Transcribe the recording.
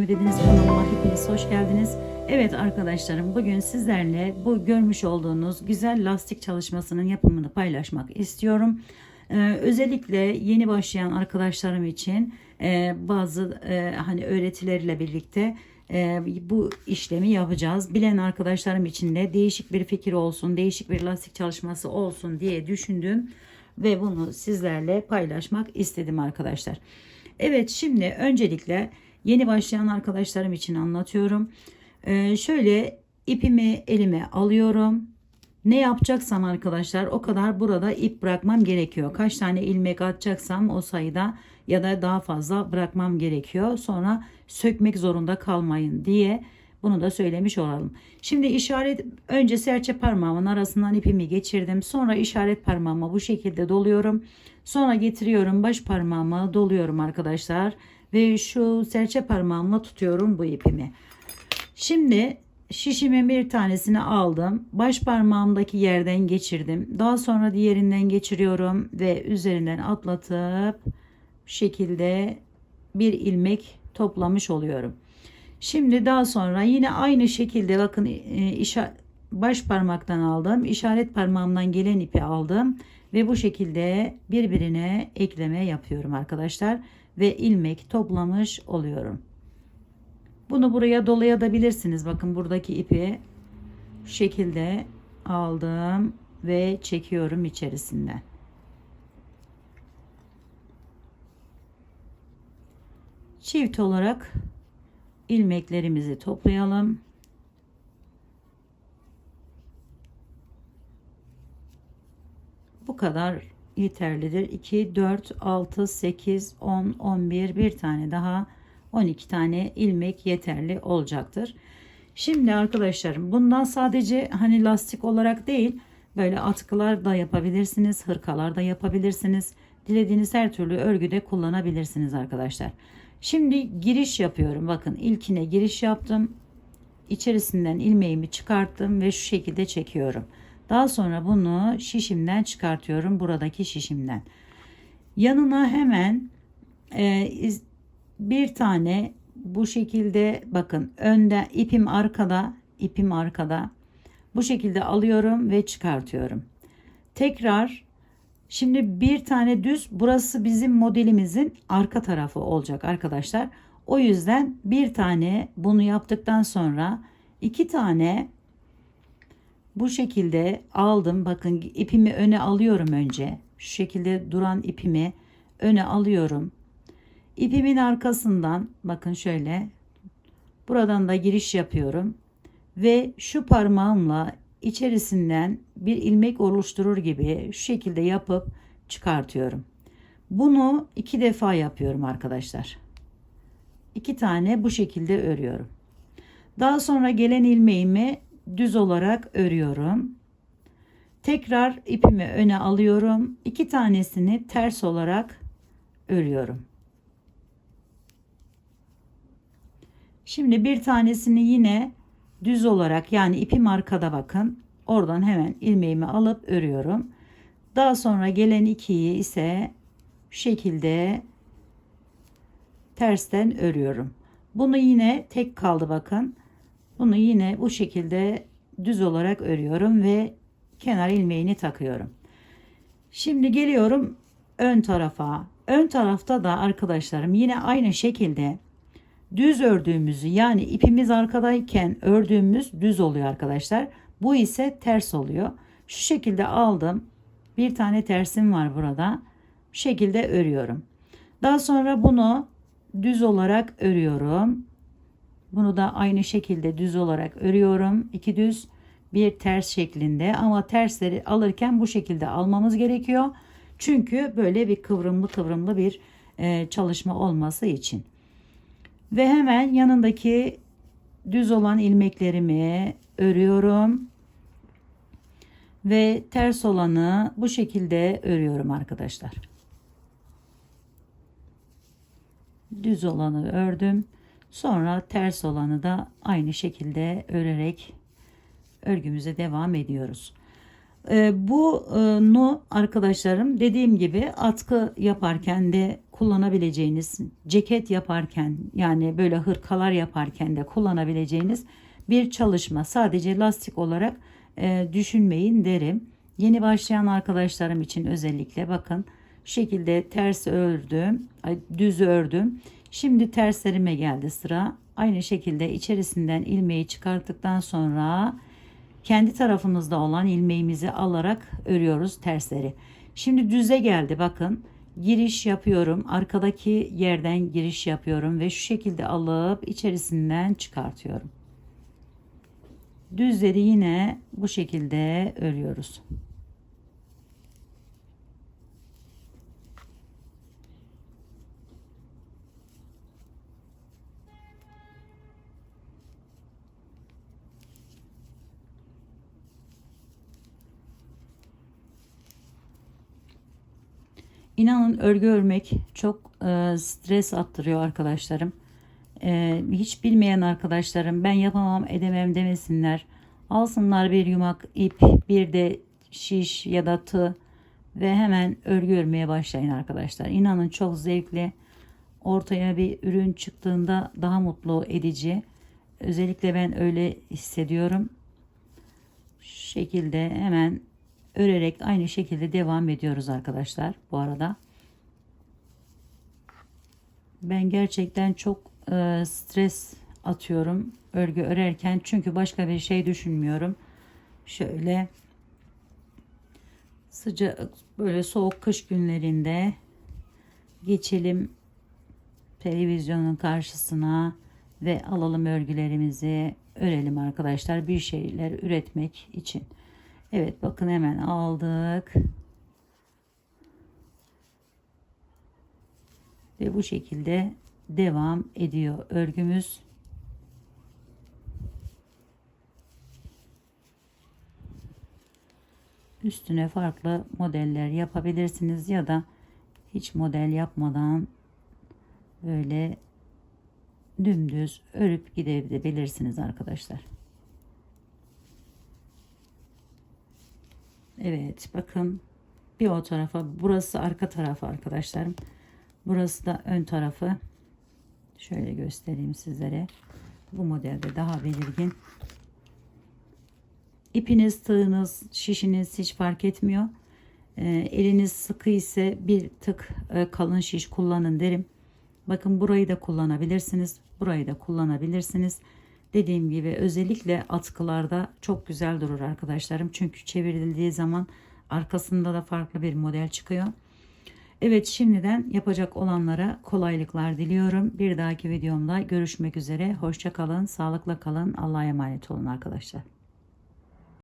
Örgümü dediğiniz kanalıma hepiniz hoş geldiniz. Evet arkadaşlarım bugün sizlerle bu görmüş olduğunuz güzel lastik çalışmasının yapımını paylaşmak istiyorum. Ee, özellikle yeni başlayan arkadaşlarım için e, bazı e, hani öğretileriyle birlikte e, bu işlemi yapacağız. Bilen arkadaşlarım için de değişik bir fikir olsun, değişik bir lastik çalışması olsun diye düşündüm ve bunu sizlerle paylaşmak istedim arkadaşlar. Evet şimdi öncelikle yeni başlayan arkadaşlarım için anlatıyorum. Ee, şöyle ipimi elime alıyorum. Ne yapacaksam arkadaşlar o kadar burada ip bırakmam gerekiyor. Kaç tane ilmek atacaksam o sayıda ya da daha fazla bırakmam gerekiyor. Sonra sökmek zorunda kalmayın diye bunu da söylemiş olalım. Şimdi işaret önce serçe parmağımın arasından ipimi geçirdim. Sonra işaret parmağıma bu şekilde doluyorum. Sonra getiriyorum baş parmağıma doluyorum arkadaşlar. Ve şu serçe parmağımla tutuyorum bu ipimi. Şimdi şişimin bir tanesini aldım. Baş parmağımdaki yerden geçirdim. Daha sonra diğerinden geçiriyorum ve üzerinden atlatıp bu şekilde bir ilmek toplamış oluyorum. Şimdi daha sonra yine aynı şekilde bakın e, baş parmaktan aldım. işaret parmağımdan gelen ipi aldım ve bu şekilde birbirine ekleme yapıyorum arkadaşlar ve ilmek toplamış oluyorum. Bunu buraya dolayabilirsiniz. Bakın buradaki ipi şu şekilde aldım ve çekiyorum içerisinden. Çift olarak ilmeklerimizi toplayalım. Bu kadar yeterlidir. 2, 4, 6, 8, 10, 11 bir tane daha 12 tane ilmek yeterli olacaktır. Şimdi arkadaşlarım bundan sadece hani lastik olarak değil böyle atkılar da yapabilirsiniz. Hırkalar da yapabilirsiniz. Dilediğiniz her türlü örgüde kullanabilirsiniz arkadaşlar. Şimdi giriş yapıyorum. Bakın ilkine giriş yaptım. İçerisinden ilmeğimi çıkarttım ve şu şekilde çekiyorum. Daha sonra bunu şişimden çıkartıyorum. Buradaki şişimden. Yanına hemen e, bir tane bu şekilde bakın önde ipim arkada ipim arkada bu şekilde alıyorum ve çıkartıyorum. Tekrar Şimdi bir tane düz burası bizim modelimizin arka tarafı olacak arkadaşlar. O yüzden bir tane bunu yaptıktan sonra iki tane bu şekilde aldım. Bakın ipimi öne alıyorum önce. Şu şekilde duran ipimi öne alıyorum. İpimin arkasından bakın şöyle buradan da giriş yapıyorum. Ve şu parmağımla içerisinden bir ilmek oluşturur gibi şu şekilde yapıp çıkartıyorum. Bunu iki defa yapıyorum arkadaşlar. İki tane bu şekilde örüyorum. Daha sonra gelen ilmeğimi düz olarak örüyorum. Tekrar ipimi öne alıyorum. İki tanesini ters olarak örüyorum. Şimdi bir tanesini yine düz olarak yani ipim arkada bakın. Oradan hemen ilmeğimi alıp örüyorum. Daha sonra gelen ikiyi ise şu şekilde tersten örüyorum. Bunu yine tek kaldı bakın. Bunu yine bu şekilde düz olarak örüyorum ve kenar ilmeğini takıyorum. Şimdi geliyorum ön tarafa. Ön tarafta da arkadaşlarım yine aynı şekilde düz ördüğümüzü yani ipimiz arkadayken ördüğümüz düz oluyor arkadaşlar. Bu ise ters oluyor. Şu şekilde aldım. Bir tane tersim var burada. Bu şekilde örüyorum. Daha sonra bunu düz olarak örüyorum. Bunu da aynı şekilde düz olarak örüyorum. İki düz bir ters şeklinde ama tersleri alırken bu şekilde almamız gerekiyor. Çünkü böyle bir kıvrımlı kıvrımlı bir e, çalışma olması için. Ve hemen yanındaki düz olan ilmeklerimi örüyorum. Ve ters olanı bu şekilde örüyorum arkadaşlar. Düz olanı ördüm. Sonra ters olanı da aynı şekilde örerek örgümüze devam ediyoruz. Ee, bunu arkadaşlarım dediğim gibi atkı yaparken de kullanabileceğiniz, ceket yaparken yani böyle hırkalar yaparken de kullanabileceğiniz bir çalışma. Sadece lastik olarak e, düşünmeyin derim. Yeni başlayan arkadaşlarım için özellikle bakın şekilde ters ördüm, düz ördüm. Şimdi terslerime geldi sıra. Aynı şekilde içerisinden ilmeği çıkarttıktan sonra kendi tarafımızda olan ilmeğimizi alarak örüyoruz tersleri. Şimdi düze geldi bakın. Giriş yapıyorum. Arkadaki yerden giriş yapıyorum ve şu şekilde alıp içerisinden çıkartıyorum. Düzleri yine bu şekilde örüyoruz. İnanın örgü örmek çok e, stres attırıyor arkadaşlarım. E, hiç bilmeyen arkadaşlarım ben yapamam edemem demesinler. Alsınlar bir yumak ip bir de şiş ya da tığ ve hemen örgü örmeye başlayın arkadaşlar. İnanın çok zevkli. Ortaya bir ürün çıktığında daha mutlu edici. Özellikle ben öyle hissediyorum. Şu şekilde hemen örerek aynı şekilde devam ediyoruz arkadaşlar bu arada. Ben gerçekten çok e, stres atıyorum örgü örerken çünkü başka bir şey düşünmüyorum. Şöyle sıcak böyle soğuk kış günlerinde geçelim televizyonun karşısına ve alalım örgülerimizi örelim arkadaşlar bir şeyler üretmek için. Evet bakın hemen aldık. Ve bu şekilde devam ediyor örgümüz. Üstüne farklı modeller yapabilirsiniz ya da hiç model yapmadan böyle dümdüz örüp gidebilirsiniz arkadaşlar. Evet bakın bir o tarafa burası arka tarafı arkadaşlarım. Burası da ön tarafı. Şöyle göstereyim sizlere. Bu modelde daha belirgin. İpiniz, tığınız, şişiniz hiç fark etmiyor. E, eliniz sıkı ise bir tık e, kalın şiş kullanın derim. Bakın burayı da kullanabilirsiniz. Burayı da kullanabilirsiniz. Dediğim gibi özellikle atkılarda çok güzel durur arkadaşlarım. Çünkü çevrildiği zaman arkasında da farklı bir model çıkıyor. Evet şimdiden yapacak olanlara kolaylıklar diliyorum. Bir dahaki videomda görüşmek üzere. Hoşça kalın, sağlıkla kalın. Allah'a emanet olun arkadaşlar.